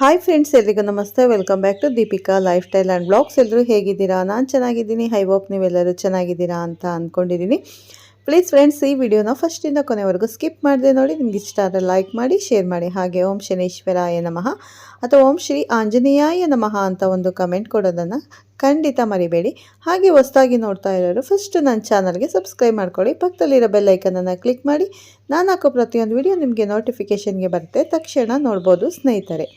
Hi friends ಎಲ್ರಿಗೂ ನಮಸ್ತೆ. Welcome back to Deepika lifestyle and blogs ಎಲ್ಲರೂ ಹೇಗಿದ್ದೀರಾ? ನಾನು ಚೆನ್ನಾಗಿದ್ದೀನಿ. ಹೈ ಹೋಪ್ ನೀವೆಲ್ಲರೂ ಚೆನ್ನಾಗಿದ್ದೀರಾ ಅಂತ ಅಂದ್ಕೊಂಡಿದ್ದೀನಿ ಪ್ಲೀಸ್ ಫ್ರೆಂಡ್ಸ್ ಈ ವಿಡಿಯೋನ ಫಸ್ಟಿಂದ ಕೊನೆವರೆಗೂ ಸ್ಕಿಪ್ ಮಾಡಿದೆ ನೋಡಿ. ನಿಮ್ಗೆ ಇಷ್ಟ ಆದರೆ ಲೈಕ್ ಮಾಡಿ ಶೇರ್ ಮಾಡಿ. ಹಾಗೆ ಓಂ ಶನೇಶ್ವರಾಯ ನಮಃ ಅಥವಾ ಓಂ ಶ್ರೀ ಆಂಜನೇಯಾಯ ನಮಃ ಅಂತ ಒಂದು ಕಮೆಂಟ್ ಕೊಡೋದನ್ನು ಖಂಡಿತ ಮರಿಬೇಡಿ. ಹಾಗೆ ಹೊಸದಾಗಿ ನೋಡ್ತಾ ಇರೋರು ಫಸ್ಟ್ ನನ್ನ ಚಾನಲ್ಗೆ ಸಬ್ಸ್ಕ್ರೈಬ್ ಮಾಡ್ಕೊಳ್ಳಿ. ಪಕ್ಕದಲ್ಲಿರೋ ಬೆಲ್ಲೈಕನನ್ನು ಕ್ಲಿಕ್ ಮಾಡಿ. ನಾನು ಹಾಕೋ ಪ್ರತಿಯೊಂದು ವಿಡಿಯೋ ನಿಮಗೆ ನೋಟಿಫಿಕೇಷನ್ಗೆ ಬರುತ್ತೆ. ತಕ್ಷಣ ನೋಡ್ಬೋದು ಸ್ನೇಹಿತರೆ.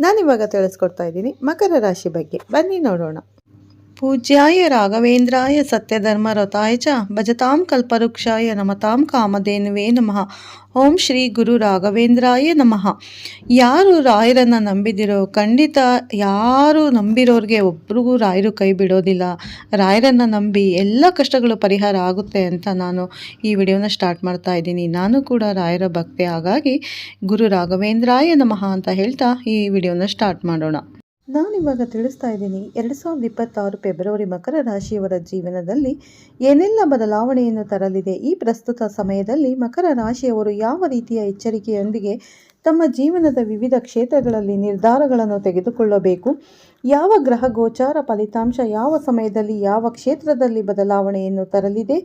ನಾನಿವಾಗ ತಿಳಿಸ್ಕೊಡ್ತಾ ಇದ್ದೀನಿ ಮಕರ ರಾಶಿ ಬಗ್ಗೆ. ಬನ್ನಿ ನೋಡೋಣ. ಪೂಜ್ಯಾಯ ರಾಘವೇಂದ್ರಾಯ ಸತ್ಯಧರ್ಮ ರಥಾಯ ಚ ಭಜತಾಂ ಕಲ್ಪವೃಕ್ಷಾಯ ನಮತಾಂ ಕಾಮಧೇನುವೇ ನಮಃ. ಓಂ ಶ್ರೀ ಗುರು ರಾಘವೇಂದ್ರಾಯ ನಮಃ. ಯಾರು ರಾಯರನ್ನು ನಂಬಿದಿರೋ ಖಂಡಿತ ಯಾರು ನಂಬಿರೋರಿಗೆ ಒಬ್ರಿಗೂ ರಾಯರು ಕೈ ಬಿಡೋದಿಲ್ಲ. ರಾಯರನ್ನು ನಂಬಿ ಎಲ್ಲ ಕಷ್ಟಗಳು ಪರಿಹಾರ ಆಗುತ್ತೆ ಅಂತ ನಾನು ಈ ವಿಡಿಯೋನ ಸ್ಟಾರ್ಟ್ ಮಾಡ್ತಾ ಇದ್ದೀನಿ. ನಾನು ಕೂಡ ರಾಯರ ಭಕ್ತೆ. ಹಾಗಾಗಿ ಗುರು ರಾಘವೇಂದ್ರಾಯ ನಮಃ ಅಂತ ಹೇಳ್ತಾ ಈ ವಿಡಿಯೋನ ಸ್ಟಾರ್ಟ್ ಮಾಡೋಣ. ನಾನಿವಾಗ ತಿಳಿಸ್ತಾ ಇದ್ದೀನಿ, ಎರಡು ಸಾವಿರದ ಇಪ್ಪತ್ತಾರು ಫೆಬ್ರವರಿ ಮಕರ ರಾಶಿಯವರ ಜೀವನದಲ್ಲಿ ಏನೆಲ್ಲ ಬದಲಾವಣೆಯನ್ನು ತರಲಿದೆ? ಈ ಪ್ರಸ್ತುತ ಸಮಯದಲ್ಲಿ ಮಕರ ರಾಶಿಯವರು ಯಾವ ರೀತಿಯ ಎಚ್ಚರಿಕೆಯೊಂದಿಗೆ ತಮ್ಮ ಜೀವನದ ವಿವಿಧ ಕ್ಷೇತ್ರಗಳಲ್ಲಿ ನಿರ್ಧಾರಗಳನ್ನು ತೆಗೆದುಕೊಳ್ಳಬೇಕು? ಯಾವ ಗ್ರಹ ಗೋಚಾರ ಫಲಿತಾಂಶ, ಯಾವ ಸಮಯದಲ್ಲಿ, ಯಾವ ಕ್ಷೇತ್ರದಲ್ಲಿ ಬದಲಾವಣೆಯನ್ನು ತರಲಿದೆ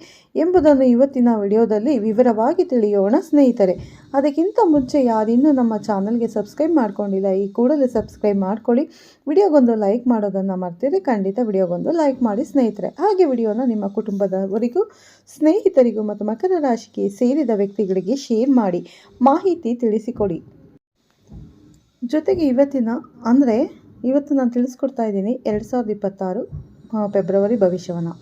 ಎಂಬುದನ್ನು ಇವತ್ತಿನ ವಿಡಿಯೋದಲ್ಲಿ ವಿವರವಾಗಿ ತಿಳಿಯೋಣ ಸ್ನೇಹಿತರೆ. ಅದಕ್ಕಿಂತ ಮುಂಚೆ ಯಾರಿನ್ನೂ ನಮ್ಮ ಚಾನಲ್ಗೆ ಸಬ್ಸ್ಕ್ರೈಬ್ ಮಾಡ್ಕೊಂಡಿಲ್ಲ, ಈ ಕೂಡಲೇ ಸಬ್ಸ್ಕ್ರೈಬ್ ಮಾಡ್ಕೊಳ್ಳಿ. ವಿಡಿಯೋಗೊಂದು ಲೈಕ್ ಮಾಡೋದನ್ನು ಮರ್ತಿದ್ರೆ ಖಂಡಿತ ವಿಡಿಯೋಗೊಂದು ಲೈಕ್ ಮಾಡಿ ಸ್ನೇಹಿತರೆ. ಹಾಗೆ ವಿಡಿಯೋನ ನಿಮ್ಮ ಕುಟುಂಬದವರಿಗೂ, ಸ್ನೇಹಿತರಿಗೂ ಮತ್ತು ಮಕರ ರಾಶಿಗೆ ಸೇರಿದ ವ್ಯಕ್ತಿಗಳಿಗೆ ಶೇರ್ ಮಾಡಿ, ಮಾಹಿತಿ ತಿಳಿಸಿಕೊಡಿ. ಜೊತೆಗೆ ಇವತ್ತಿನ ಅಂದರೆ ಇವತ್ತು ನಾನು ತಿಳಿಸ್ಕೊಡ್ತಾ ಇದ್ದೀನಿ ಎರಡು ಸಾವಿರದ ಇಪ್ಪತ್ತಾರು ಫೆಬ್ರವರಿ ಭವಿಷ್ಯವನ್ನು.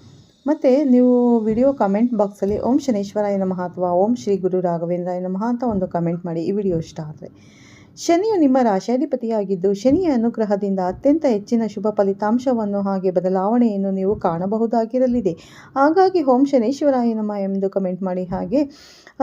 ಮತ್ತು ನೀವು ವಿಡಿಯೋ ಕಮೆಂಟ್ ಬಾಕ್ಸಲ್ಲಿ ಓಂ ಶನೇಶ್ವರಾಯ ನಮಃ ಅಥವಾ ಓಂ ಶ್ರೀ ಗುರು ರಾಘವೇಂದ್ರಾಯ ನಮಃ ಅಂತ ಒಂದು ಕಮೆಂಟ್ ಮಾಡಿ ಈ ವಿಡಿಯೋ ಇಷ್ಟ ಆದರೆ. ಶನಿಯು ನಿಮ್ಮ ರಾಶಾಧಿಪತಿಯಾಗಿದ್ದು, ಶನಿಯ ಅನುಗ್ರಹದಿಂದ ಅತ್ಯಂತ ಹೆಚ್ಚಿನ ಶುಭ ಫಲಿತಾಂಶವನ್ನು ಹಾಗೆ ಬದಲಾವಣೆಯನ್ನು ನೀವು ಕಾಣಬಹುದಾಗಿರಲಿದೆ. ಹಾಗಾಗಿ ಓಂ ಶನೇಶ್ವರಾಯ ನಮ ಎಂದು ಕಮೆಂಟ್ ಮಾಡಿ. ಹಾಗೆ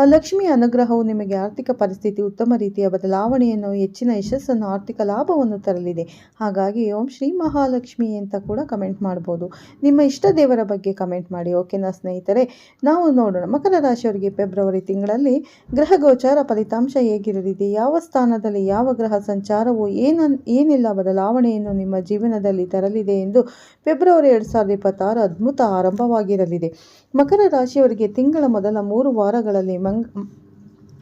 ಲಕ್ಷ್ಮಿಯ ಅನುಗ್ರಹವು ನಿಮಗೆ ಆರ್ಥಿಕ ಪರಿಸ್ಥಿತಿ, ಉತ್ತಮ ರೀತಿಯ ಬದಲಾವಣೆಯನ್ನು, ಹೆಚ್ಚಿನ ಯಶಸ್ಸನ್ನು, ಆರ್ಥಿಕ ಲಾಭವನ್ನು ತರಲಿದೆ. ಹಾಗಾಗಿ ಓಂ ಶ್ರೀ ಮಹಾಲಕ್ಷ್ಮಿ ಅಂತ ಕೂಡ ಕಮೆಂಟ್ ಮಾಡ್ಬೋದು. ನಿಮ್ಮ ಇಷ್ಟ ದೇವರ ಬಗ್ಗೆ ಕಮೆಂಟ್ ಮಾಡಿ. ಓಕೆನಾ ಸ್ನೇಹಿತರೆ, ನಾವು ನೋಡೋಣ. ಮಕರ ರಾಶಿಯವರಿಗೆ ಫೆಬ್ರವರಿ ತಿಂಗಳಲ್ಲಿ ಗ್ರಹ ಗೋಚಾರ ಫಲಿತಾಂಶ ಹೇಗಿರಲಿದೆ? ಯಾವ ಸ್ಥಾನದಲ್ಲಿ ಯಾವ ಗ್ರಹ ಸಂಚಾರವು ಏನ, ಏನೆಲ್ಲ, ಬದಲಾವಣೆಯನ್ನು ನಿಮ್ಮ ಜೀವನದಲ್ಲಿ ತರಲಿದೆ ಎಂದು ಫೆಬ್ರವರಿ ಎರಡು ಸಾವಿರದ ಇಪ್ಪತ್ತಾರು ಅದ್ಭುತ ಆರಂಭವಾಗಿರಲಿದೆ. ಮಕರ ರಾಶಿಯವರಿಗೆ ತಿಂಗಳ ಮೊದಲ ಮೂರು ವಾರಗಳಲ್ಲಿ ಮಂಗ್,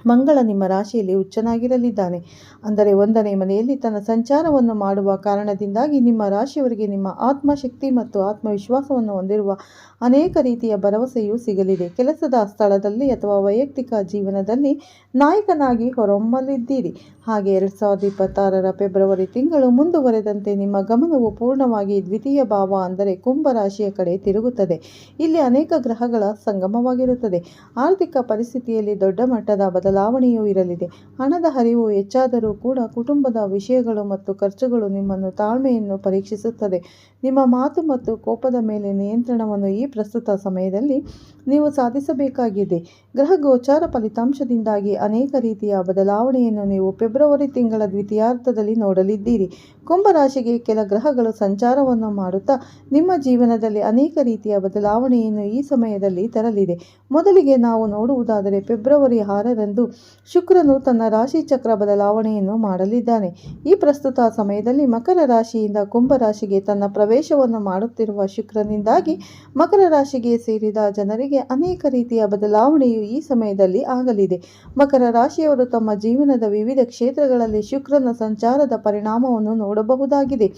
ಮಂಗಳ ನಿಮ್ಮ ರಾಶಿಯಲ್ಲಿ ಹುಚ್ಚನಾಗಿರಲಿದ್ದಾನೆ. ಅಂದರೆ ಒಂದನೇ ಮನೆಯಲ್ಲಿ ತನ್ನ ಸಂಚಾರವನ್ನು ಮಾಡುವ ಕಾರಣದಿಂದಾಗಿ ನಿಮ್ಮ ರಾಶಿಯವರಿಗೆ ನಿಮ್ಮ ಆತ್ಮಶಕ್ತಿ ಮತ್ತು ಆತ್ಮವಿಶ್ವಾಸವನ್ನು ಹೊಂದಿರುವ ಅನೇಕ ರೀತಿಯ ಭರವಸೆಯೂ ಸಿಗಲಿದೆ. ಕೆಲಸದ ಸ್ಥಳದಲ್ಲಿ ಅಥವಾ ವೈಯಕ್ತಿಕ ಜೀವನದಲ್ಲಿ ನಾಯಕನಾಗಿ ಹೊರಹೊಮ್ಮಲಿದ್ದೀರಿ. ಹಾಗೆ ಎರಡು ಸಾವಿರದ ಇಪ್ಪತ್ತಾರರ ಫೆಬ್ರವರಿ ತಿಂಗಳು ಮುಂದುವರೆದಂತೆ ನಿಮ್ಮ ಗಮನವು ಪೂರ್ಣವಾಗಿ ದ್ವಿತೀಯ ಭಾವ ಅಂದರೆ ಕುಂಭ ರಾಶಿಯ ಕಡೆ ತಿರುಗುತ್ತದೆ. ಇಲ್ಲಿ ಅನೇಕ ಗ್ರಹಗಳ ಸಂಗಮವಾಗಿರುತ್ತದೆ. ಆರ್ಥಿಕ ಪರಿಸ್ಥಿತಿಯಲ್ಲಿ ದೊಡ್ಡ ಮಟ್ಟದ ಬದಲಾವಣೆಯೂ ಇರಲಿದೆ. ಹಣದ ಹರಿವು ಹೆಚ್ಚಾದರೂ ಕೂಡ ಕುಟುಂಬದ ವಿಷಯಗಳು ಮತ್ತು ಖರ್ಚುಗಳು ನಿಮ್ಮನ್ನು ತಾಳ್ಮೆಯನ್ನು ಪರೀಕ್ಷಿಸುತ್ತದೆ. ನಿಮ್ಮ ಮಾತು ಮತ್ತು ಕೋಪದ ಮೇಲೆ ನಿಯಂತ್ರಣವನ್ನು ಈ ಪ್ರಸ್ತುತ ಸಮಯದಲ್ಲಿ ನೀವು ಸಾಧಿಸಬೇಕಾಗಿದೆ. ಗ್ರಹ ಗೋಚಾರ ಫಲಿತಾಂಶದಿಂದಾಗಿ ಅನೇಕ ರೀತಿಯ ಬದಲಾವಣೆಯನ್ನು ನೀವು ಫೆಬ್ರವರಿ ತಿಂಗಳ ದ್ವಿತೀಯಾರ್ಥದಲ್ಲಿ ನೋಡಲಿದ್ದೀರಿ. ಕುಂಭರಾಶಿಗೆ ಕೆಲ ಗ್ರಹಗಳು ಸಂಚಾರವನ್ನು ಮಾಡುತ್ತಾ ನಿಮ್ಮ ಜೀವನದಲ್ಲಿ ಅನೇಕ ರೀತಿಯ ಬದಲಾವಣೆಯನ್ನು ಈ ಸಮಯದಲ್ಲಿ ತರಲಿದೆ. ಮೊದಲಿಗೆ ನಾವು ನೋಡುವುದಾದರೆ ಫೆಬ್ರವರಿ ಆರರಂದು ಶುಕ್ರನು ತನ್ನ ರಾಶಿ ಚಕ್ರ ಬದಲಾವಣೆಯನ್ನು ಮಾಡಲಿದ್ದಾನೆ. ಈ ಪ್ರಸ್ತುತ ಸಮಯದಲ್ಲಿ ಮಕರ ರಾಶಿಯಿಂದ ಕುಂಭ ರಾಶಿಗೆ ತನ್ನ ಪ್ರವೇಶವನ್ನು ಮಾಡುತ್ತಿರುವ ಶುಕ್ರನಿಂದಾಗಿ ಮಕರ ರಾಶಿಗೆ ಸೇರಿದ ಜನರಿಗೆ ಅನೇಕ ರೀತಿಯ ಬದಲಾವಣೆಯು ಈ ಸಮಯದಲ್ಲಿ ಆಗಲಿದೆ. ಮಕರ ರಾಶಿಯವರು ತಮ್ಮ ಜೀವನದ ವಿವಿಧ ಕ್ಷೇತ್ರಗಳಲ್ಲಿ ಶುಕ್ರನ ಸಂಚಾರದ ಪರಿಣಾಮವನ್ನು ನೋಡಬಹುದಾಗಿದೆ.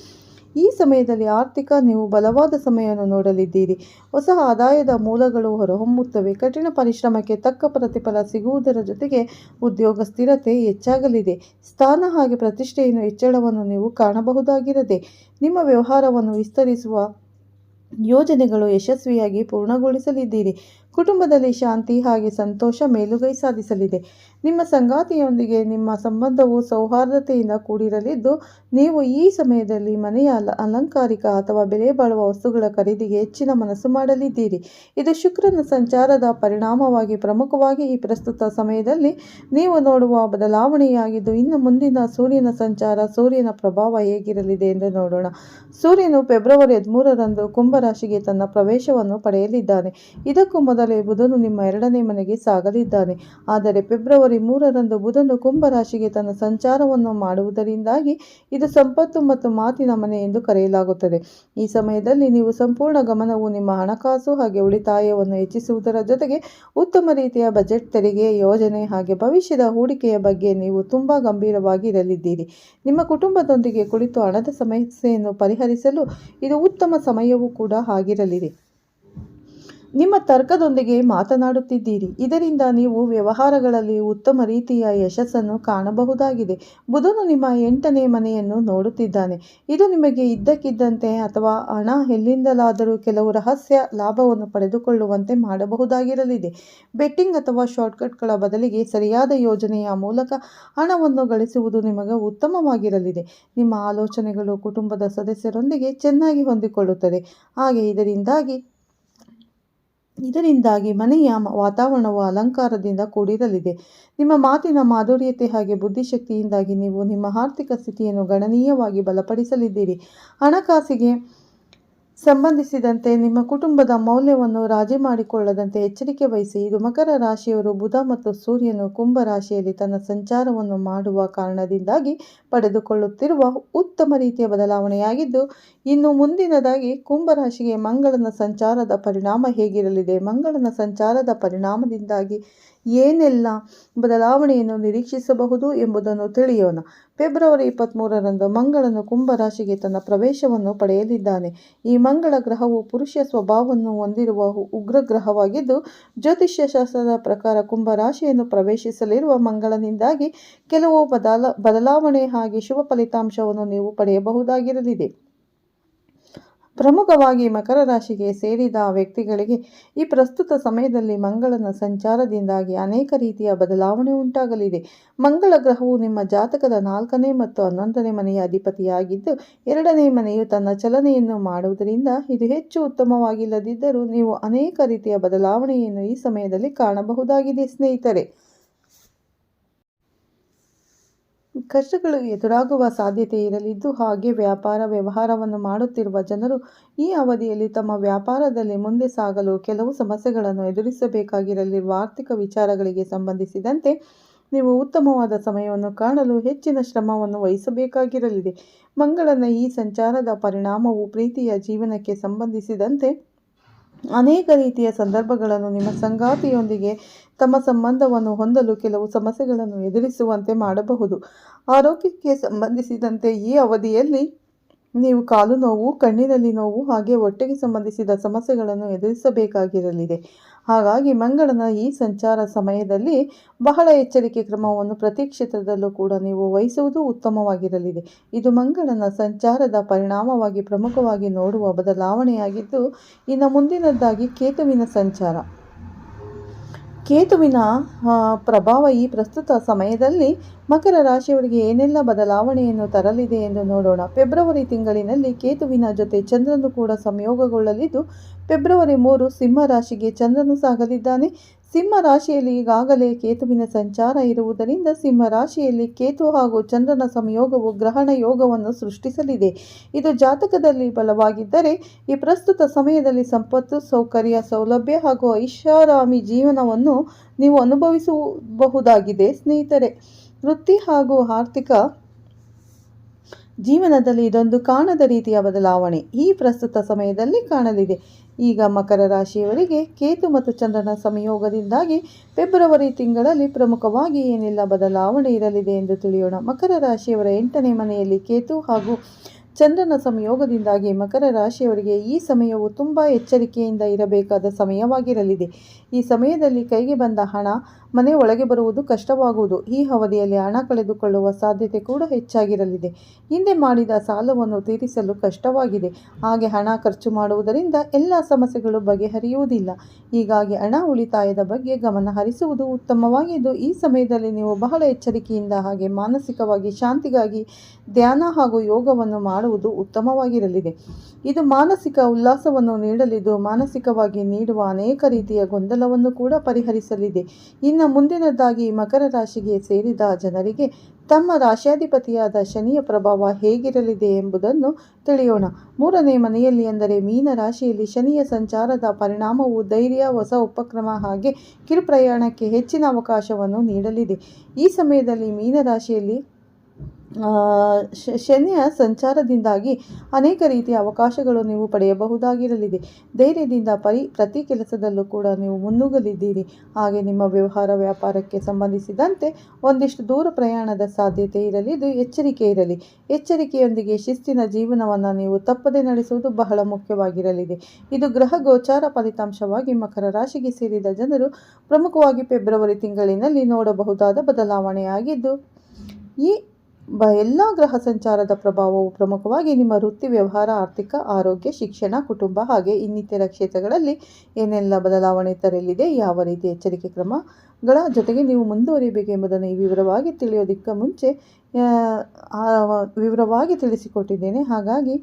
ಈ ಸಮಯದಲ್ಲಿ ಆರ್ಥಿಕ, ನೀವು ಬಲವಾದ ಸಮಯವನ್ನು ನೋಡಲಿದ್ದೀರಿ. ಹೊಸ ಆದಾಯದ ಮೂಲಗಳು ಹೊರಹೊಮ್ಮುತ್ತವೆ. ಕಠಿಣ ಪರಿಶ್ರಮಕ್ಕೆ ತಕ್ಕ ಪ್ರತಿಫಲ ಸಿಗುವುದರ ಜೊತೆಗೆ ಉದ್ಯೋಗ ಸ್ಥಿರತೆ ಹೆಚ್ಚಾಗಲಿದೆ. ಸ್ಥಾನ ಹಾಗೆ ಪ್ರತಿಷ್ಠೆಯನ್ನು ಹೆಚ್ಚಳವನ್ನು ನೀವು ಕಾಣಬಹುದಾಗಿರದೆ, ನಿಮ್ಮ ವ್ಯವಹಾರವನ್ನು ವಿಸ್ತರಿಸುವ ಯೋಜನೆಗಳು ಯಶಸ್ವಿಯಾಗಿ ಪೂರ್ಣಗೊಳಿಸಲಿದ್ದೀರಿ. ಕುಟುಂಬದಲ್ಲಿ ಶಾಂತಿ ಹಾಗೆ ಸಂತೋಷ ಮೇಲುಗೈ ಸಾಧಿಸಲಿದೆ. ನಿಮ್ಮ ಸಂಗಾತಿಯೊಂದಿಗೆ ನಿಮ್ಮ ಸಂಬಂಧವು ಸೌಹಾರ್ದತೆಯಿಂದ ಕೂಡಿರಲಿದ್ದು, ನೀವು ಈ ಸಮಯದಲ್ಲಿ ಮನೆಯ ಅಲ, ಅಲಂಕಾರಿಕ ಅಥವಾ ಬೆಲೆ ಬಾಳುವ ವಸ್ತುಗಳ ಖರೀದಿಗೆ ಹೆಚ್ಚಿನ ಮನಸ್ಸು ಮಾಡಲಿದ್ದೀರಿ. ಇದು ಶುಕ್ರನ ಸಂಚಾರದ ಪರಿಣಾಮವಾಗಿ ಪ್ರಮುಖವಾಗಿ ಈ ಪ್ರಸ್ತುತ ಸಮಯದಲ್ಲಿ ನೀವು ನೋಡುವ ಬದಲಾವಣೆಯಾಗಿದ್ದು, ಇನ್ನು ಮುಂದಿನ ಸೂರ್ಯನ ಸಂಚಾರ, ಸೂರ್ಯನ ಪ್ರಭಾವ ಹೇಗಿರಲಿದೆ ಎಂದು ನೋಡೋಣ. ಸೂರ್ಯನು ಫೆಬ್ರವರಿ ಹದಿಮೂರರಂದು ಕುಂಭರಾಶಿಗೆ ತನ್ನ ಪ್ರವೇಶವನ್ನು ಪಡೆಯಲಿದ್ದಾನೆ. ಇದಕ್ಕೂ ಮೊದಲೇ ಬುಧನು ನಿಮ್ಮ ಎರಡನೇ ಮನೆಗೆ ಸಾಗಲಿದ್ದಾನೆ. ಆದರೆ ಫೆಬ್ರವರಿ ಫೆಬ್ರವರಿ ಮೂರರಂದು ಬುಧನು ಕುಂಭರಾಶಿಗೆ ತನ್ನ ಸಂಚಾರವನ್ನು ಮಾಡುವುದರಿಂದಾಗಿ ಇದು ಸಂಪತ್ತು ಮತ್ತು ಮಾತಿನ ಮನೆ ಎಂದು ಕರೆಯಲಾಗುತ್ತದೆ. ಈ ಸಮಯದಲ್ಲಿ ನೀವು ಸಂಪೂರ್ಣ ಗಮನವು ನಿಮ್ಮ ಹಣಕಾಸು ಹಾಗೆ ಉಳಿತಾಯವನ್ನು ಹೆಚ್ಚಿಸುವುದರ ಜೊತೆಗೆ ಉತ್ತಮ ರೀತಿಯ ಬಜೆಟ್ ತೆರಿಗೆ ಯೋಜನೆ ಹಾಗೆ ಭವಿಷ್ಯದ ಹೂಡಿಕೆಯ ಬಗ್ಗೆ ನೀವು ತುಂಬ ಗಂಭೀರವಾಗಿ ಇರಲಿದ್ದೀರಿ. ನಿಮ್ಮ ಕುಟುಂಬದೊಂದಿಗೆ ಕುಳಿತು ಹಣದ ಸಮಸ್ಯೆಯನ್ನು ಪರಿಹರಿಸಲು ಇದು ಉತ್ತಮ ಸಮಯವೂ ಕೂಡ ಆಗಿರಲಿದೆ. ನಿಮ್ಮ ತರ್ಕದೊಂದಿಗೆ ಮಾತನಾಡುತ್ತಿದ್ದೀರಿ. ಇದರಿಂದ ನೀವು ವ್ಯವಹಾರಗಳಲ್ಲಿ ಉತ್ತಮ ರೀತಿಯ ಯಶಸ್ಸನ್ನು ಕಾಣಬಹುದಾಗಿದೆ. ಬುಧನು ನಿಮ್ಮ ಎಂಟನೇ ಮನೆಯನ್ನು ನೋಡುತ್ತಿದ್ದಾನೆ. ಇದು ನಿಮಗೆ ಇದ್ದಕ್ಕಿದ್ದಂತೆ ಅಥವಾ ಹಣ ಎಲ್ಲಿಂದಲಾದರೂ ಕೆಲವು ರಹಸ್ಯ ಲಾಭವನ್ನು ಪಡೆದುಕೊಳ್ಳುವಂತೆ ಮಾಡಬಹುದಾಗಿರಲಿದೆ. ಬೆಟ್ಟಿಂಗ್ ಅಥವಾ ಶಾರ್ಟ್ಕಟ್ಗಳ ಬದಲಿಗೆ ಸರಿಯಾದ ಯೋಜನೆಯ ಮೂಲಕ ಹಣವನ್ನು ಗಳಿಸುವುದು ನಿಮಗೆ ಉತ್ತಮವಾಗಿರಲಿದೆ. ನಿಮ್ಮ ಆಲೋಚನೆಗಳು ಕುಟುಂಬದ ಸದಸ್ಯರೊಂದಿಗೆ ಚೆನ್ನಾಗಿ ಹೊಂದಿಕೊಳ್ಳುತ್ತದೆ. ಹಾಗೆ ಇದರಿಂದಾಗಿ ಇದರಿಂದಾಗಿ ಮನೆಯ ವಾತಾವರಣವು ಅಲಂಕಾರದಿಂದ ಕೂಡಿರಲಿದೆ. ನಿಮ್ಮ ಮಾತಿನ ಮಾಧುರ್ಯತೆ ಹಾಗೆ ಬುದ್ಧಿಶಕ್ತಿಯಿಂದಾಗಿ ನೀವು ನಿಮ್ಮ ಆರ್ಥಿಕ ಸ್ಥಿತಿಯನ್ನು ಗಣನೀಯವಾಗಿ ಬಲಪಡಿಸಲಿದ್ದೀರಿ. ಹಣಕಾಸಿಗೆ ಸಂಬಂಧಿಸಿದಂತೆ ನಿಮ್ಮ ಕುಟುಂಬದ ಮೌಲ್ಯವನ್ನು ರಾಜಿ ಮಾಡಿಕೊಳ್ಳದಂತೆ ಎಚ್ಚರಿಕೆ ವಹಿಸಿ ಇದು ಮಕರ ರಾಶಿಯವರು ಬುಧ ಮತ್ತು ಸೂರ್ಯನು ಕುಂಭ ರಾಶಿಯಲ್ಲಿ ತನ್ನ ಸಂಚಾರವನ್ನು ಮಾಡುವ ಕಾರಣದಿಂದಾಗಿ ಪಡೆದುಕೊಳ್ಳುತ್ತಿರುವ ಉತ್ತಮ ರೀತಿಯ ಬದಲಾವಣೆಯಾಗಿದ್ದು, ಇನ್ನು ಮುಂದಿನದಾಗಿ ಕುಂಭ ರಾಶಿಗೆ ಮಂಗಳನ ಸಂಚಾರದ ಪರಿಣಾಮ ಹೇಗಿರಲಿದೆ? ಮಂಗಳನ ಸಂಚಾರದ ಪರಿಣಾಮದಿಂದಾಗಿ ಏನೆಲ್ಲ ಬದಲಾವಣೆಯನ್ನು ನಿರೀಕ್ಷಿಸಬಹುದು ಎಂಬುದನ್ನು ತಿಳಿಯೋಣ. ಫೆಬ್ರವರಿ ಇಪ್ಪತ್ತ್ಮೂರರಂದು ಮಂಗಳನು ಕುಂಭ ರಾಶಿಗೆ ತನ್ನ ಪ್ರವೇಶವನ್ನು ಪಡೆಯಲಿದ್ದಾನೆ. ಈ ಮಂಗಳ ಗ್ರಹವು ಪುರುಷ ಸ್ವಭಾವವನ್ನು ಹೊಂದಿರುವ ಉಗ್ರ ಗ್ರಹವಾಗಿದ್ದು, ಜ್ಯೋತಿಷ್ಯ ಶಾಸ್ತ್ರದ ಪ್ರಕಾರ ಕುಂಭ ರಾಶಿಯನ್ನು ಪ್ರವೇಶಿಸಲಿರುವ ಮಂಗಳನಿಂದಾಗಿ ಕೆಲವು ಬದಲ, ಬದಲಾವಣೆ ಹಾಗೆ ಶುಭ ಫಲಿತಾಂಶವನ್ನು ನೀವು ಪಡೆಯಬಹುದಾಗಿರಲಿದೆ. ಪ್ರಮುಖವಾಗಿ ಮಕರ ರಾಶಿಗೆ ಸೇರಿದ ವ್ಯಕ್ತಿಗಳಿಗೆ ಈ ಪ್ರಸ್ತುತ ಸಮಯದಲ್ಲಿ ಮಂಗಳನ ಸಂಚಾರದಿಂದಾಗಿ ಅನೇಕ ರೀತಿಯ ಬದಲಾವಣೆ ಉಂಟಾಗಲಿದೆ. ಮಂಗಳ ಗ್ರಹವು ನಿಮ್ಮ ಜಾತಕದ ನಾಲ್ಕನೇ ಮತ್ತು ಹನ್ನೊಂದನೇ ಮನೆಯ ಅಧಿಪತಿಯಾಗಿದ್ದು, ಎರಡನೇ ಮನೆಯು ತನ್ನ ಚಲನೆಯನ್ನು ಮಾಡುವುದರಿಂದ ಇದು ಹೆಚ್ಚು ಉತ್ತಮವಾಗಿಲ್ಲದಿದ್ದರೂ ನೀವು ಅನೇಕ ರೀತಿಯ ಬದಲಾವಣೆಯನ್ನು ಈ ಸಮಯದಲ್ಲಿ ಕಾಣಬಹುದಾಗಿದೆ, ಸ್ನೇಹಿತರೆ. ಕಷ್ಟಗಳು ಎದುರಾಗುವ ಸಾಧ್ಯತೆ ಇರಲಿದ್ದು ಹಾಗೆ ವ್ಯಾಪಾರ ವ್ಯವಹಾರವನ್ನು ಮಾಡುತ್ತಿರುವ ಜನರು ಈ ಅವಧಿಯಲ್ಲಿ ತಮ್ಮ ವ್ಯಾಪಾರದಲ್ಲಿ ಮುಂದೆ ಸಾಗಲು ಕೆಲವು ಸಮಸ್ಯೆಗಳನ್ನು ಎದುರಿಸಬೇಕಾಗಿರಲಿರುವ ಆರ್ಥಿಕ ವಿಚಾರಗಳಿಗೆ ಸಂಬಂಧಿಸಿದಂತೆ ನೀವು ಉತ್ತಮವಾದ ಸಮಯವನ್ನು ಕಾಣಲು ಹೆಚ್ಚಿನ ಶ್ರಮವನ್ನು ವಹಿಸಬೇಕಾಗಿರಲಿದೆ. ಮಂಗಳನ ಈ ಸಂಚಾರದ ಪರಿಣಾಮವು ಪ್ರೀತಿಯ ಜೀವನಕ್ಕೆ ಸಂಬಂಧಿಸಿದಂತೆ ಅನೇಕ ರೀತಿಯ ಸಂದರ್ಭಗಳನ್ನು ನಿಮ್ಮ ಸಂಗಾತಿಯೊಂದಿಗೆ ತಮ್ಮ ಸಂಬಂಧವನ್ನು ಹೊಂದಲು ಕೆಲವು ಸಮಸ್ಯೆಗಳನ್ನು ಎದುರಿಸುವಂತೆ ಮಾಡಬಹುದು. ಆರೋಗ್ಯಕ್ಕೆ ಸಂಬಂಧಿಸಿದಂತೆ ಈ ಅವಧಿಯಲ್ಲಿ ನೀವು ಕಾಲು ನೋವು, ಕಣ್ಣಿನಲ್ಲಿ ನೋವು, ಹಾಗೆ ಹೊಟ್ಟೆಗೆ ಸಂಬಂಧಿಸಿದ ಸಮಸ್ಯೆಗಳನ್ನು ಎದುರಿಸಬೇಕಾಗಿರಲಿದೆ. ಹಾಗಾಗಿ ಮಂಗಳನ ಈ ಸಂಚಾರ ಸಮಯದಲ್ಲಿ ಬಹಳ ಎಚ್ಚರಿಕೆ ಕ್ರಮವನ್ನು ಪ್ರತಿ ಕ್ಷೇತ್ರದಲ್ಲೂ ಕೂಡ ನೀವು ವಹಿಸುವುದು ಉತ್ತಮವಾಗಿರಲಿದೆ. ಇದು ಮಂಗಳನ ಸಂಚಾರದ ಪರಿಣಾಮವಾಗಿ ಪ್ರಮುಖವಾಗಿ ನೋಡುವ ಬದಲಾವಣೆಯಾಗಿದ್ದು, ಇನ್ನು ಮುಂದಿನದ್ದಾಗಿ ಕೇತುವಿನ ಸಂಚಾರ. ಕೇತುವಿನ ಪ್ರಭಾವ ಈ ಪ್ರಸ್ತುತ ಸಮಯದಲ್ಲಿ ಮಕರ ರಾಶಿಯವರಿಗೆ ಏನೆಲ್ಲ ಬದಲಾವಣೆಯನ್ನು ತರಲಿದೆ ಎಂದು ನೋಡೋಣ. ಫೆಬ್ರವರಿ ತಿಂಗಳಿನಲ್ಲಿ ಕೇತುವಿನ ಜೊತೆ ಚಂದ್ರನು ಕೂಡ ಸಂಯೋಗಗೊಳ್ಳಲಿದ್ದು, ಫೆಬ್ರವರಿ ಮೂರು ಸಿಂಹ ರಾಶಿಗೆ ಚಂದ್ರನು ಸಾಗಲಿದ್ದಾನೆ. ಸಿಂಹ ರಾಶಿಯಲ್ಲಿ ಈಗಾಗಲೇ ಕೇತುವಿನ ಸಂಚಾರ ಇರುವುದರಿಂದ ಸಿಂಹ ರಾಶಿಯಲ್ಲಿ ಕೇತು ಹಾಗೂ ಚಂದ್ರನ ಸಂಯೋಗವು ಗ್ರಹಣ ಯೋಗವನ್ನು ಸೃಷ್ಟಿಸಲಿದೆ. ಇದು ಜಾತಕದಲ್ಲಿ ಬಲವಾಗಿದ್ದರೆ ಈ ಪ್ರಸ್ತುತ ಸಮಯದಲ್ಲಿ ಸಂಪತ್ತು, ಸೌಕರ್ಯ, ಸೌಲಭ್ಯ ಹಾಗೂ ಐಷಾರಾಮಿ ಜೀವನವನ್ನು ನೀವು ಅನುಭವಿಸಬಹುದಾಗಿದೆ. ಸ್ನೇಹಿತರೆ, ವೃತ್ತಿ ಹಾಗೂ ಆರ್ಥಿಕ ಜೀವನದಲ್ಲಿ ಇದೊಂದು ಕಾಣದ ರೀತಿಯ ಬದಲಾವಣೆ ಈ ಪ್ರಸ್ತುತ ಸಮಯದಲ್ಲಿ ಕಾಣಲಿದೆ. ಈಗ ಮಕರ ರಾಶಿಯವರಿಗೆ ಕೇತು ಮತ್ತು ಚಂದ್ರನ ಸಂಯೋಗದಿಂದಾಗಿ ಫೆಬ್ರವರಿ ತಿಂಗಳಲ್ಲಿ ಪ್ರಮುಖವಾಗಿ ಏನೆಲ್ಲ ಬದಲಾವಣೆ ಇರಲಿದೆ ಎಂದು ತಿಳಿಯೋಣ. ಮಕರ ರಾಶಿಯವರ ಎಂಟನೇ ಮನೆಯಲ್ಲಿ ಕೇತು ಹಾಗೂ ಚಂದ್ರನ ಸಂಯೋಗದಿಂದಾಗಿ ಮಕರ ರಾಶಿಯವರಿಗೆ ಈ ಸಮಯವು ತುಂಬ ಎಚ್ಚರಿಕೆಯಿಂದ ಇರಬೇಕಾದ ಸಮಯವಾಗಿರಲಿದೆ. ಈ ಸಮಯದಲ್ಲಿ ಕೈಗೆ ಬಂದ ಹಣ ಮನೆ ಒಳಗೆ ಬರುವುದು ಕಷ್ಟವಾಗುವುದು. ಈ ಅವಧಿಯಲ್ಲಿ ಹಣ ಕಳೆದುಕೊಳ್ಳುವ ಸಾಧ್ಯತೆ ಕೂಡ ಹೆಚ್ಚಾಗಿರಲಿದೆ. ಹಿಂದೆ ಮಾಡಿದ ಸಾಲವನ್ನು ತೀರಿಸಲು ಕಷ್ಟವಾಗಿದೆ. ಹಾಗೆ ಹಣ ಖರ್ಚು ಮಾಡುವುದರಿಂದ ಎಲ್ಲ ಸಮಸ್ಯೆಗಳು ಬಗೆಹರಿಯುವುದಿಲ್ಲ. ಹೀಗಾಗಿ ಹಣ ಉಳಿತಾಯದ ಬಗ್ಗೆ ಗಮನ ಹರಿಸುವುದು ಉತ್ತಮವಾಗಿದ್ದು, ಈ ಸಮಯದಲ್ಲಿ ನೀವು ಬಹಳ ಎಚ್ಚರಿಕೆಯಿಂದ ಹಾಗೆ ಮಾನಸಿಕವಾಗಿ ಶಾಂತಿಗಾಗಿ ಧ್ಯಾನ ಹಾಗೂ ಯೋಗವನ್ನು ಮಾಡುವುದು ಉತ್ತಮವಾಗಿರಲಿದೆ. ಇದು ಮಾನಸಿಕ ಉಲ್ಲಾಸವನ್ನು ನೀಡಲಿದ್ದು, ಮಾನಸಿಕವಾಗಿ ನೀಡುವ ಅನೇಕ ರೀತಿಯ ಗೊಂದಲವನ್ನು ಕೂಡ ಪರಿಹರಿಸಲಿದೆ. ಇನ್ನು ಮುಂದಿನದಾಗಿ ಮಕರ ರಾಶಿಗೆ ಸೇರಿದ ಜನರಿಗೆ ತಮ್ಮ ರಾಶ್ಯಾಧಿಪತಿಯಾದ ಶನಿಯ ಪ್ರಭಾವ ಹೇಗಿರಲಿದೆ ಎಂಬುದನ್ನು ತಿಳಿಯೋಣ. ಮೂರನೇ ಮನೆಯಲ್ಲಿ ಅಂದರೆ ಮೀನ ರಾಶಿಯಲ್ಲಿ ಶನಿಯ ಸಂಚಾರದ ಪರಿಣಾಮವು ಧೈರ್ಯ, ಹೊಸ ಉಪಕ್ರಮ ಹಾಗೆ ಕಿರುಪ್ರಯಾಣಕ್ಕೆ ಹೆಚ್ಚಿನ ಅವಕಾಶವನ್ನು ನೀಡಲಿದೆ. ಈ ಸಮಯದಲ್ಲಿ ಮೀನ ರಾಶಿಯಲ್ಲಿ ಶನಿಯ ಸಂಚಾರದಿಂದಾಗಿ ಅನೇಕ ರೀತಿಯ ಅವಕಾಶಗಳು ನೀವು ಪಡೆಯಬಹುದಾಗಿರಲಿದೆ. ಧೈರ್ಯದಿಂದ ಪರಿ, ಪ್ರತಿ ಕೆಲಸದಲ್ಲೂ ಕೂಡ ನೀವು ಮುನ್ನುಗ್ಗಲಿದ್ದೀರಿ. ಹಾಗೆ ನಿಮ್ಮ ವ್ಯವಹಾರ ವ್ಯಾಪಾರಕ್ಕೆ ಸಂಬಂಧಿಸಿದಂತೆ ಒಂದಿಷ್ಟು ದೂರ ಪ್ರಯಾಣದ ಸಾಧ್ಯತೆ ಇರಲಿದ್ದು ಎಚ್ಚರಿಕೆ ಇರಲಿ. ಎಚ್ಚರಿಕೆಯೊಂದಿಗೆ ಶಿಸ್ತಿನ ಜೀವನವನ್ನು ನೀವು ತಪ್ಪದೆ ನಡೆಸುವುದು ಬಹಳ ಮುಖ್ಯವಾಗಿರಲಿದೆ. ಇದು ಗ್ರಹ ಗೋಚಾರ ಫಲಿತಾಂಶವಾಗಿ ಮಕರ ರಾಶಿಗೆ ಸೇರಿದ ಜನರು ಪ್ರಮುಖವಾಗಿ ಫೆಬ್ರವರಿ ತಿಂಗಳಿನಲ್ಲಿ ನೋಡಬಹುದಾದ ಬದಲಾವಣೆಯಾಗಿದ್ದು, ಈ ಬ, ಎಲ್ಲ ಗ್ರಹ ಸಂಚಾರದ ಪ್ರಭಾವವು ಪ್ರಮುಖವಾಗಿ ನಿಮ್ಮ ವೃತ್ತಿ ವ್ಯವಹಾರ, ಆರ್ಥಿಕ, ಆರೋಗ್ಯ, ಶಿಕ್ಷಣ, ಕುಟುಂಬ ಹಾಗೆ ಇನ್ನಿತರ ಕ್ಷೇತ್ರಗಳಲ್ಲಿ ಏನೆಲ್ಲ ಬದಲಾವಣೆ ತರಲಿದೆ, ಯಾವ ರೀತಿ ಎಚ್ಚರಿಕೆ ಕ್ರಮಗಳ ಜೊತೆಗೆ ನೀವು ಮುಂದುವರಿಯಬೇಕು ಎಂಬುದನ್ನು ವಿವರವಾಗಿ ತಿಳಿಯೋದಕ್ಕೆ ಮುಂಚೆ ವಿವರವಾಗಿ ತಿಳಿಸಿಕೊಟ್ಟಿದ್ದೇನೆ. ಹಾಗಾಗಿ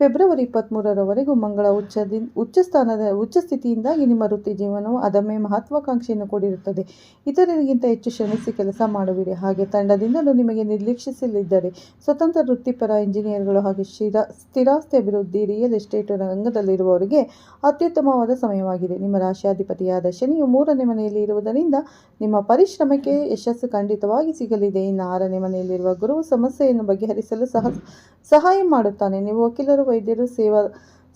ಫೆಬ್ರವರಿ ಇಪ್ಪತ್ತ್ಮೂರರವರೆಗೂ ಮಂಗಳ ಉಚ್ಚದಿ, ಉಚ್ಚ ಸ್ಥಾನದ, ಉಚ್ಚ ಸ್ಥಿತಿಯಿಂದಾಗಿ ನಿಮ್ಮ ವೃತ್ತಿ ಜೀವನವು ಅದಮ್ಮೆ ಮಹತ್ವಾಕಾಂಕ್ಷೆಯನ್ನು ಕೊಡಿರುತ್ತದೆ. ಇತರರಿಗಿಂತ ಹೆಚ್ಚು ಶ್ರಮಿಸಿ ಕೆಲಸ ಮಾಡುವಿರಿ. ಹಾಗೆ ತಂಡದಿಂದಲೂ ನಿಮಗೆ ನಿರ್ಲಕ್ಷಿಸಲಿದ್ದರೆ ಸ್ವತಂತ್ರ ವೃತ್ತಿಪರ ಇಂಜಿನಿಯರ್ಗಳು ಹಾಗೆ ಶಿರ ಸ್ಥಿರಾಸ್ತಿ ಅಭಿವೃದ್ಧಿ, ರಿಯಲ್ ಎಸ್ಟೇಟ್ ರಂಗದಲ್ಲಿರುವವರಿಗೆ ಅತ್ಯುತ್ತಮವಾದ ಸಮಯವಾಗಿದೆ. ನಿಮ್ಮ ರಾಶಿಯಾಧಿಪತಿಯಾದ ಶನಿಯು ಮೂರನೇ ಮನೆಯಲ್ಲಿ ಇರುವುದರಿಂದ ನಿಮ್ಮ ಪರಿಶ್ರಮಕ್ಕೆ ಯಶಸ್ಸು ಖಂಡಿತವಾಗಿ ಸಿಗಲಿದೆ. ಇನ್ನು ಆರನೇ ಮನೆಯಲ್ಲಿರುವ ಗುರು ಸಮಸ್ಯೆಯನ್ನು ಬಗೆಹರಿಸಲು ಸಹ ಸಹಾಯ ಮಾಡುತ್ತಾನೆ. ನೀವು ವಕೀಲರು, ವೈದ್ಯರು, ಸೇವಾ,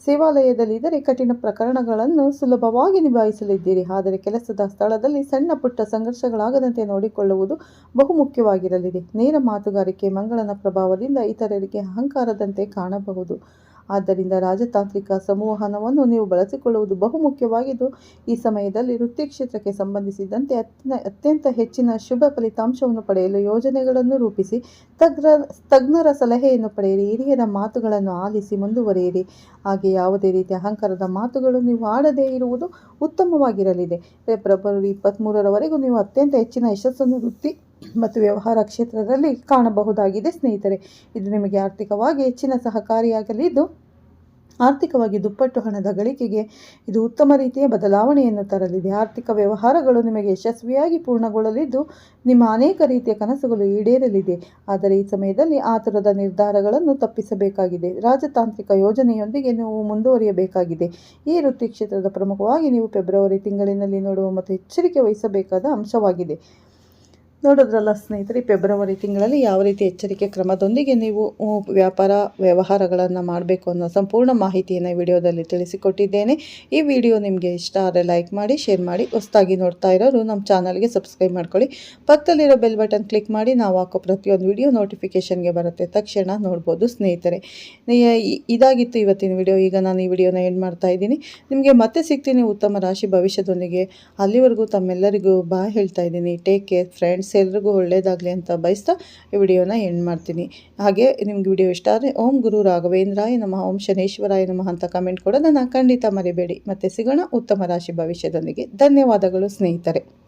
ಸೇವಾಲಯದಲ್ಲಿದ್ದರೆ ಕಠಿಣ ಪ್ರಕರಣಗಳನ್ನು ಸುಲಭವಾಗಿ ನಿಭಾಯಿಸಲಿದ್ದೀರಿ. ಆದರೆ ಕೆಲಸದ ಸ್ಥಳದಲ್ಲಿ ಸಣ್ಣ ಪುಟ್ಟ ಸಂಘರ್ಷಗಳಾಗದಂತೆ ನೋಡಿಕೊಳ್ಳುವುದು ಬಹು ಮುಖ್ಯವಾಗಿರಲಿದೆ ನೇರ ಮಾತುಗಾರಿಕೆ, ಮಂಗಳನ ಪ್ರಭಾವದಿಂದ ಇತರರಿಗೆ ಅಹಂಕಾರದಂತೆ ಕಾಣಬಹುದು. ಆದ್ದರಿಂದ ರಾಜತಾಂತ್ರಿಕ ಸಂವಹನವನ್ನು ನೀವು ಬಳಸಿಕೊಳ್ಳುವುದು ಬಹು ಮುಖ್ಯವಾಗಿದ್ದು ಈ ಸಮಯದಲ್ಲಿ ವೃತ್ತಿ ಕ್ಷೇತ್ರಕ್ಕೆ ಸಂಬಂಧಿಸಿದಂತೆ ಅತ್ಯ ಅತ್ಯಂತ ಹೆಚ್ಚಿನ ಶುಭ ಫಲಿತಾಂಶವನ್ನು ಪಡೆಯಲು ಯೋಜನೆಗಳನ್ನು ರೂಪಿಸಿ ತಜ್ಞ ತಜ್ಞರ ಸಲಹೆಯನ್ನು ಪಡೆಯಿರಿ, ಹಿರಿಯರ ಮಾತುಗಳನ್ನು ಆಲಿಸಿ ಮುಂದುವರಿಯಿರಿ. ಹಾಗೆ ಯಾವುದೇ ರೀತಿಯ ಅಹಂಕಾರದ ಮಾತುಗಳು ನೀವು ಆಡದೇ ಇರುವುದು ಉತ್ತಮವಾಗಿರಲಿದೆ. ಫೆಬ್ರವರಿ ಇಪ್ಪತ್ತ್ಮೂರರವರೆಗೂ ನೀವು ಅತ್ಯಂತ ಹೆಚ್ಚಿನ ಯಶಸ್ಸನ್ನು ವೃತ್ತಿ ಮತ್ತು ವ್ಯವಹಾರ ಕ್ಷೇತ್ರದಲ್ಲಿ ಕಾಣಬಹುದಾಗಿದೆ, ಸ್ನೇಹಿತರೆ. ಇದು ನಿಮಗೆ ಆರ್ಥಿಕವಾಗಿ ಹೆಚ್ಚಿನ ಸಹಕಾರಿಯಾಗಲಿದ್ದು ಆರ್ಥಿಕವಾಗಿ ದುಪ್ಪಟ್ಟು ಹಣದ ಗಳಿಕೆಗೆ ಇದು ಉತ್ತಮ ರೀತಿಯ ಬದಲಾವಣೆಯನ್ನು ತರಲಿದೆ. ಆರ್ಥಿಕ ವ್ಯವಹಾರಗಳು ನಿಮಗೆ ಯಶಸ್ವಿಯಾಗಿ ಪೂರ್ಣಗೊಳ್ಳಲಿದ್ದು, ನಿಮ್ಮ ಅನೇಕ ರೀತಿಯ ಕನಸುಗಳು ಈಡೇರಲಿದೆ. ಆದರೆ ಈ ಸಮಯದಲ್ಲಿ ಆತುರದ ನಿರ್ಧಾರಗಳನ್ನು ತಪ್ಪಿಸಬೇಕಾಗಿದೆ. ರಾಜತಾಂತ್ರಿಕ ಯೋಜನೆಯೊಂದಿಗೆ ನೀವು ಮುಂದುವರಿಯಬೇಕಾಗಿದೆ. ಈ ವೃತ್ತಿ ಕ್ಷೇತ್ರದ ಪ್ರಮುಖವಾಗಿ ನೀವು ಫೆಬ್ರವರಿ ತಿಂಗಳಿನಲ್ಲಿ ನೋಡುವ ಮತ್ತು ಎಚ್ಚರಿಕೆ ವಹಿಸಬೇಕಾದ ಅಂಶವಾಗಿದೆ. ನೋಡೋದ್ರಲ್ಲ ಸ್ನೇಹಿತರೆ ಫೆಬ್ರವರಿ ತಿಂಗಳಲ್ಲಿ ಯಾವ ರೀತಿ ಎಚ್ಚರಿಕೆ ಕ್ರಮದೊಂದಿಗೆ ನೀವು ವ್ಯಾಪಾರ ವ್ಯವಹಾರಗಳನ್ನು ಮಾಡಬೇಕು ಅನ್ನೋ ಸಂಪೂರ್ಣ ಮಾಹಿತಿಯನ್ನು ವಿಡಿಯೋದಲ್ಲಿ ತಿಳಿಸಿಕೊಟ್ಟಿದ್ದೇನೆ. ಈ ವಿಡಿಯೋ ನಿಮಗೆ ಇಷ್ಟ ಆದರೆ ಲೈಕ್ ಮಾಡಿ, ಶೇರ್ ಮಾಡಿ, ಹೊಸದಾಗಿ ನೋಡ್ತಾ ಇರೋರು ನಮ್ಮ ಚಾನಲ್ಗೆ ಸಬ್ಸ್ಕ್ರೈಬ್ ಮಾಡ್ಕೊಳ್ಳಿ. ಪಕ್ಕದಲ್ಲಿರೋ ಬೆಲ್ ಬಟನ್ ಕ್ಲಿಕ್ ಮಾಡಿ, ನಾವು ಹಾಕೋ ಪ್ರತಿಯೊಂದು ವಿಡಿಯೋ ನೋಟಿಫಿಕೇಷನ್ಗೆ ಬರುತ್ತೆ. ತಕ್ಷಣ ನೋಡ್ಬೋದು ಸ್ನೇಹಿತರೆ. ಇದಾಗಿತ್ತು ಇವತ್ತಿನ ವಿಡಿಯೋ, ಈಗ ನಾನು ಈ ವಿಡಿಯೋನ ಎಂಡ್ ಮಾಡ್ತಾ ಇದ್ದೀನಿ. ನಿಮಗೆ ಮತ್ತೆ ಸಿಗ್ತೀನಿ ಉತ್ತಮ ರಾಶಿ ಭವಿಷ್ಯದೊಂದಿಗೆ. ಅಲ್ಲಿವರೆಗೂ ತಮ್ಮೆಲ್ಲರಿಗೂ ಬಾ ಹೇಳ್ತಾ ಇದ್ದೀನಿ. ಟೇಕ್ ಕೇರ್ ಫ್ರೆಂಡ್ಸ್ ಎಲ್ರಿಗೂ ಒಳ್ಳೆಯದಾಗಲಿ ಅಂತ ಬಯಸ್ತಾ ಈ ವಿಡಿಯೋನ ಎಂಡ್ ಮಾಡ್ತೀನಿ. ಹಾಗೆ ನಿಮ್ಗೆ ವಿಡಿಯೋ ಇಷ್ಟ ಆದರೆ ಓಂ ಗುರು ರಾಘವೇಂದ್ರಾಯ ನಮಃ, ಓಂ ಶನೇಶ್ವರಾಯ ನಮಃ ಅಂತ ಕಮೆಂಟ್ ಕೊಡೋದನ್ನು ಖಂಡಿತ ಮರಿಬೇಡಿ. ಮತ್ತೆ ಸಿಗೋಣ ಉತ್ತಮ ರಾಶಿ ಭವಿಷ್ಯದೊಂದಿಗೆ. ಧನ್ಯವಾದಗಳು ಸ್ನೇಹಿತರೆ.